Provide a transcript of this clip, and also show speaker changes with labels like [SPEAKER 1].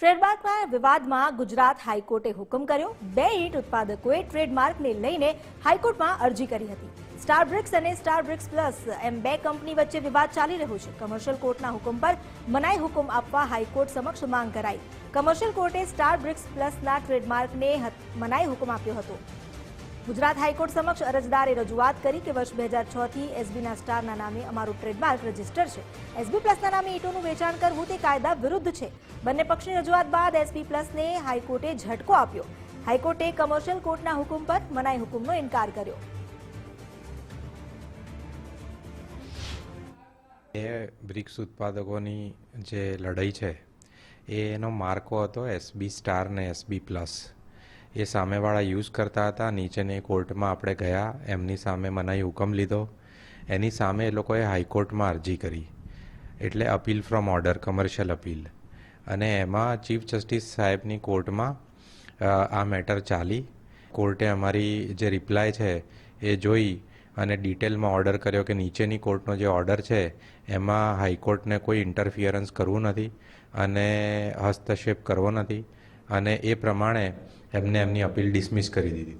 [SPEAKER 1] ટ્રેડમાર્કના વિવાદમાં ગુજરાત હાઈકોર્ટે હુકમ કર્યો. બે ઈંટ ઉત્પાદકોએ ટ્રેડમાર્કને લઈને હાઈકોર્ટમાં અરજી કરી હતી. સ્ટાર બ્રિક્સ અને સ્ટાર બ્રિક્સ પ્લસ એમ બે કંપની વચ્ચે વિવાદ ચાલી રહ્યો છે. કમર્શિયલ કોર્ટના હુકમ પર મનાઈ હુકમ આપવા હાઈકોર્ટ સમક્ષ માંગ કરાઈ. કમર્શિયલ કોર્ટે સ્ટાર બ્રિક્સ પ્લસના ટ્રેડમાર્કને મનાઈ હુકમ આપ્યો હતો. ગુજરાત હાઈકોર્ટ સમક્ષ અરજદારે રજૂઆત કરી કે વર્ષ બે હજાર છથી એસબીના સ્ટારના નામે અમારું ટ્રેડમાર્ક રજિસ્ટર છે. એસબી પ્લસના નામે ઈંટોનું વેચાણ કરવું તે કાયદા વિરુદ્ધ છે. બંને પક્ષની રજૂઆત બાદ એસબી પ્લસને હાઈકોર્ટે ઝટકો આપ્યો. હાઈકોર્ટે કમર્શિયલ કોર્ટના હુકમ પર મનાઈ હુકમનો ઇનકાર કર્યો.
[SPEAKER 2] એ બ્રિક્સ ઉત્પાદકોની જે લડાઈ છે, એ એનો માર્કો હતો એસબી સ્ટાર ને એસબી પ્લસ. એ સામેવાળા યુઝ કરતા હતા. નીચેની કોર્ટમાં આપણે ગયા, એમની સામે મનાઈ હુકમ લીધો. એની સામે એ લોકોએ હાઈકોર્ટમાં અરજી કરી. એટલે appeal from order, commercial appeal. અને એમાં ચીફ જસ્ટિસ સાહેબની કોર્ટમાં આ મેટર ચાલી. કોર્ટે અમારી જે રિપ્લાય છે એ જોઈ અને ડિટેલમાં ઓર્ડર કર્યો કે નીચેની કોર્ટનો જે ઓર્ડર છે, એમાં હાઈકોર્ટને કોઈ ઇન્ટરફિયરન્સ કરવું નથી અને હસ્તક્ષેપ કરવો નથી. અને એ પ્રમાણે એમને એમની અપીલ ડિસમિસ કરી દીધી.